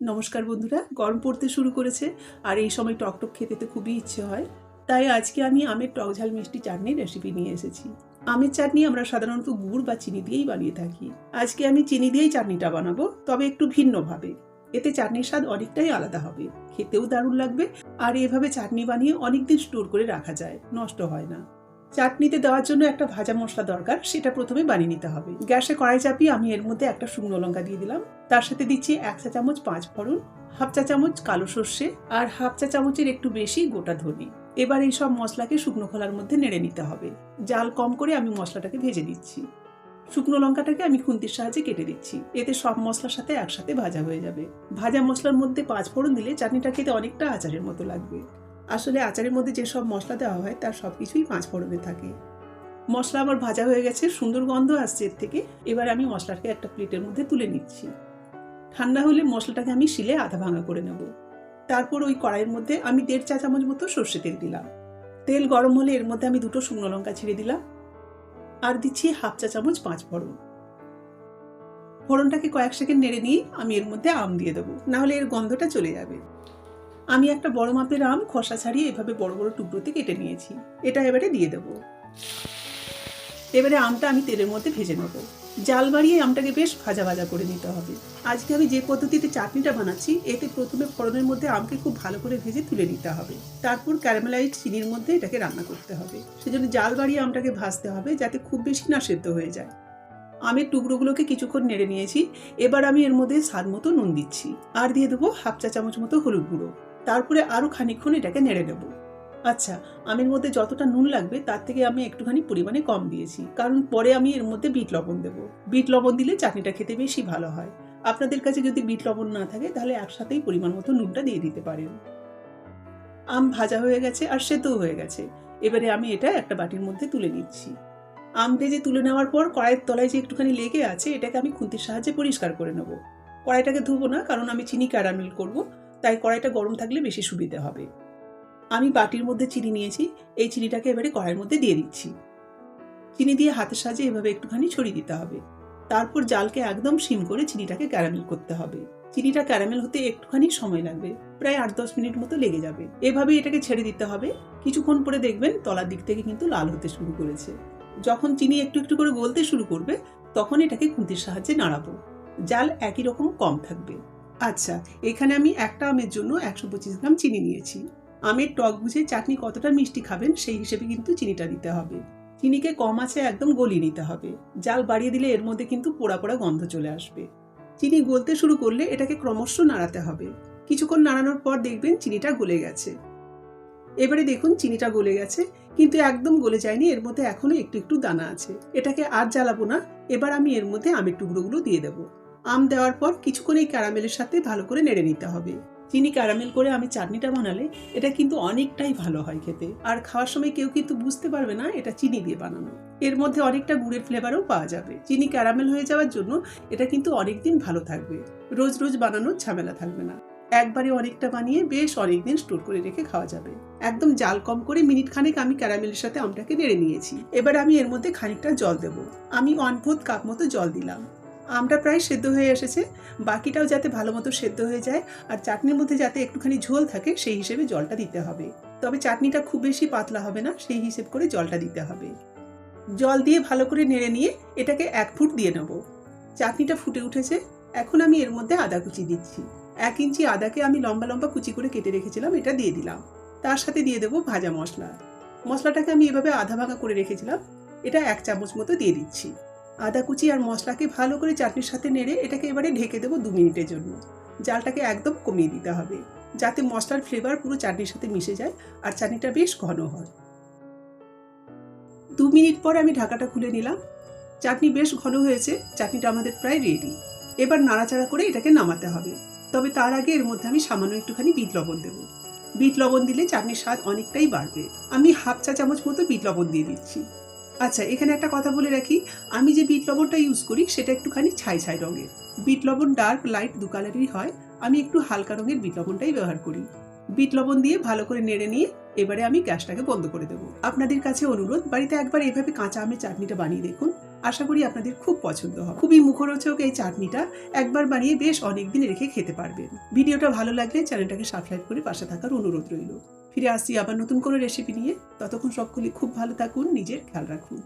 নমস্কার বন্ধুরা, গরম পড়তে শুরু করেছে আর এই সময় টকটক খেতে তো খুবই ইচ্ছে হয়। তাই আজকে আমি আমের টক ঝাল মিষ্টি চাটনির রেসিপি নিয়ে এসেছি। আমের চাটনি আমরা সাধারণত গুড় বা চিনি দিয়েই বানিয়ে থাকি। আজকে আমি চিনি দিয়েই চাটনিটা বানাবো, তবে একটু ভিন্নভাবে। এতে চাটনির স্বাদ অনেকটাই আলাদা হবে, খেতেও দারুণ লাগবে, আর এভাবে চাটনি বানিয়ে অনেকদিন স্টোর করে রাখা যায়, নষ্ট হয় না। চাটনিতে দেওয়ার জন্য একটা ভাজা মশলা দরকার, সেটা প্রথমে বানিয়ে নিতে হবে। গ্যাসে কড়াই চাপিয়ে আমি এর মধ্যে একটা শুকনো লঙ্কা দিয়ে দিলাম। তার সাথে দিচ্ছি এক চা চামচ পাঁচ ফোড়ন, হাফ চা চামচ কালো সর্ষে আর হাফ চা চামচের একটু বেশি গোটা ধনে। এবার এই সব মশলাকে শুকনো খোলার মধ্যে নেড়ে নিতে হবে। জাল কম করে আমি মশলাটাকে ভেজে দিচ্ছি শুকনো লঙ্কাটাকে আমি খুন্তির সাহায্যে কেটে দিচ্ছি। এতে সব মশলার সাথে একসাথে ভাজা হয়ে যাবে। ভাজা মশলার মধ্যে পাঁচ ফোড়ন দিলে চাটনিটা খেতে অনেকটা আচারের মতো লাগবে। আসলে আচারের মধ্যে যেসব মশলা দেওয়া হয়, তার সব কিছুই পাঁচ ফোড়নে থাকে। মশলা আমার ভাজা হয়ে গেছে, সুন্দর গন্ধ আসছে এর থেকে। এবার আমি মশলাটাকে একটা প্লেটের মধ্যে তুলে নিচ্ছি। ঠান্ডা হলে মশলাটাকে আমি শিলে আধা ভাঙা করে নেব। তারপর ওই কড়াইয়ের মধ্যে আমি দেড় চা চামচ মতো সর্ষে তেল দিলাম। তেল গরম হলে এর মধ্যে আমি দুটো শুকনো লঙ্কা ছিঁড়ে দিলাম। আর দিচ্ছি হাফ চা চামচ পাঁচ ফোড়ন। ফোড়নটাকে কয়েক সেকেন্ড নেড়ে নিয়ে আমি এর মধ্যে আম দিয়ে দেবো। নাহলে এর গন্ধটা চলে যাবে। আমি একটা বড় মাপের আম খোসা ছাড়িয়ে এভাবে বড় বড় টুকরোতে কেটে নিয়েছি। এটা এবারে দিয়ে দেবো। এবারে আমটা আমি তেলের মধ্যে ভেজে নেব। জাল বাড়িয়ে আমটাকে বেশ ভাজা ভাজা করে নিতে হবে। আজকে আমি যে পদ্ধতিতে চাটনিটা বানাচ্ছি, এতে প্রথমে ফোড়নের মধ্যে আমকে খুব ভালো করে ভেজে তুলে নিতে হবে। তারপর ক্যারামেলাইজ চিনির মধ্যে এটাকে রান্না করতে হবে। সেজন্য জাল বাড়িয়ে আমটাকে ভাজতে হবে যাতে খুব বেশি না সেদ্ধ হয়ে যায়। আমের টুকরোগুলোকে কিছুক্ষণ নেড়ে নিয়েছি। এবার আমি এর মধ্যে স্বাদ মতো নুন দিচ্ছি। আর দিয়ে দেবো হাফ চা চামচ মতো হলুদ গুঁড়ো। তারপরে আরও খানিকক্ষণ এটাকে নেড়ে নেব। আচ্ছা আমের মধ্যে যতটা নুন লাগবে, তার থেকে আমি একটুখানি পরিমাণে কম দিয়েছি, কারণ পরে আমি এর মধ্যে বিট লবণ দেবো। বিট লবণ দিলে চাটনিটা খেতে বেশি ভালো হয়। আপনাদের কাছে যদি বিট লবণ না থাকে, তাহলে একসাথেই পরিমাণ মতো নুনটা দিয়ে দিতে পারেন। আম ভাজা হয়ে গেছে আর সেদ্ধও হয়ে গেছে। এবারে আমি এটা একটা বাটির মধ্যে তুলে নিচ্ছি। আম ভেজে তুলে নেওয়ার পর কড়াইয়ের তলায় যে একটুখানি লেগে আছে, এটাকে আমি খুন্তির সাহায্যে পরিষ্কার করে নেব। কড়াইটাকে ধুবো না, কারণ আমি চিনি ক্যারামেল করব। তাই কড়াইটা গরম থাকলে বেশি সুবিধে হবে। আমি বাটির মধ্যে চিনি নিয়েছি, এই চিনিটাকে এবারে কড়াইয়ের মধ্যে দিয়ে দিচ্ছি। চিনি দিয়ে হাতের সাহায্যে এভাবে একটুখানি ছড়িয়ে দিতে হবে। তারপর জালকে একদম সিম করে চিনিটাকে ক্যারামেল করতে হবে। চিনিটা ক্যারামেল হতে একটুখানি সময় লাগবে, প্রায় আট দশ মিনিট মতো লেগে যাবে। এভাবে এটাকে ছেড়ে দিতে হবে। কিছুক্ষণ পরে দেখবেন তলার দিক থেকে কিন্তু লাল হতে শুরু করেছে। যখন চিনি একটু একটু করে গলতে শুরু করবে, তখন এটাকে খুন্তির সাহায্যে নাড়াবো। জাল একই রকম কম থাকবে। আচ্ছা এখানে আমি একটা আমের জন্য একশো পঁচিশ গ্রাম চিনি নিয়েছি। আমের টক বুঝে চাটনি কতটা মিষ্টি খাবেন সেই হিসেবে কিন্তু চিনিটা দিতে হবে। চিনিকে কম আছে একদম গলিয়ে নিতে হবে। জাল বাড়িয়ে দিলে এর মধ্যে কিন্তু পোড়া পোড়া গন্ধ চলে আসবে। চিনি গলতে শুরু করলে এটাকে ক্রমশ নাড়াতে হবে। কিছুক্ষণ নাড়ানোর পর দেখবেন চিনিটা গলে গেছে। এবারে দেখুন চিনিটা গলে গেছে, কিন্তু একদম গলে যায়নি, এর মধ্যে এখনও একটু একটু দানা আছে। এটাকে আর জ্বালাবো না, এবার আমি এর মধ্যে আমের টুকরোগুলো দিয়ে দেবো। আম দেওয়ার পর কিছুক্ষণ এই ক্যারামেলের সাথে ভালো করে নেড়ে নিতে হবে। চিনি ক্যারামেল করে আমি চাটনিটা বানালে এটা কিন্তু অনেকটাই ভালো হয় খেতে। আর খাওয়ার সময় কেউ কিন্তু বুঝতে পারবে না এটা চিনি দিয়ে বানানো। এর মধ্যে অনেকটা গুড়ের ফ্লেভারও পাওয়া যাবে। চিনি ক্যারামেল হয়ে যাওয়ার জন্য এটা কিন্তু অনেকদিন ভালো থাকবে। রোজ রোজ বানানোর ঝামেলা থাকবে না। একবারে অনেকটা বানিয়ে বেশ অনেকদিন স্টোর করে রেখে খাওয়া যাবে। একদম জাল কম করে মিনিট খানেক আমি ক্যারামেলের সাথে আমটাকে নেড়ে নিয়েছি। এবার আমি এর মধ্যে খানিকটা জল দেব। আমি ফোর্থ কাপ মতো জল দিলাম। আমটা প্রায় সেদ্ধ হয়ে এসেছে। বাকিটাও যাতে ভালো মতো সেদ্ধ হয়ে যায় আর চাটনির মধ্যে যাতে একটুখানি ঝোল থাকে, সেই হিসেবে জলটা দিতে হবে। তবে চাটনিটা খুব বেশি পাতলা হবে না, সেই হিসেব করে জলটা দিতে হবে। জল দিয়ে ভালো করে নেড়ে নিয়ে এটাকে এক ফুট দিয়ে নেব। চাটনিটা ফুটে উঠেছে। এখন আমি এর মধ্যে আদা কুচি দিচ্ছি। এক ইঞ্চি আদাকে আমি লম্বা লম্বা কুচি করে কেটে রেখেছিলাম, এটা দিয়ে দিলাম। তার সাথে দিয়ে দেবো ভাজা মশলা। মশলাটাকে আমি এভাবে আধা ভাঙা করে রেখেছিলাম। এটা এক চামচ মতো দিয়ে দিচ্ছি। আদা কুচি আর মশলাকে ভালো করে চাটনির সাথে নেড়ে এটাকে এবারে ঢেকে দেবো দু মিনিটের জন্য। জালটাকে একদম কমিয়ে দিতে হবে, যাতে মশলার ফ্লেভার পুরো চাটনির সাথে মিশে যায় আর চাটনিটা বেশ ঘন হয়। দু মিনিট পর আমি ঢাকাটা খুলে নিলাম। চাটনি বেশ ঘন হয়েছে, চাটনিটা আমাদের প্রায় রেডি এবার নাড়াচাড়া করে এটাকে নামাতে হবে। তবে তার আগে এর মধ্যে আমি সামান্য একটুখানি বিট লবণ দেবো। বিট লবণ দিলে চাটনির স্বাদ অনেকটাই বাড়বে। আমি হাফ চা চামচ মতো বিট লবণ দিয়ে দিচ্ছি। আচ্ছা এখানে একটা কথা বলে রাখি। আমি যে বিট লবণটা ইউজ করি, সেটা একটুখানি ছাই ছাই রঙের। বিট লবণ ডার্ক লাইট দু কালারেরই হয়। আমি একটু হালকা রঙের বিট লবণটাই ব্যবহার করি। বিট লবণ দিয়ে ভালো করে নেড়ে নিয়ে এবারে আমি গ্যাসটাকে বন্ধ করে দেবো। আপনাদের কাছে অনুরোধ, বাড়িতে একবার এভাবে কাঁচা আমের চাটনিটা বানিয়ে দেখুন। আশা করি আপনাদের খুব পছন্দ হবে। খুবই মুখরোচক এই চাটনিটা একবার বানিয়ে বেশ অনেকদিন রেখে খেতে পারবেন। ভিডিওটা ভালো লাগলে চ্যানেলটাকে সাবস্ক্রাইব করে পাশে থাকার অনুরোধ রইল। ফিরে আসছি আবার নতুন কোনো রেসিপি নিয়ে। ততক্ষণ সকলে খুব ভালো থাকুন, নিজের খেয়াল রাখুন।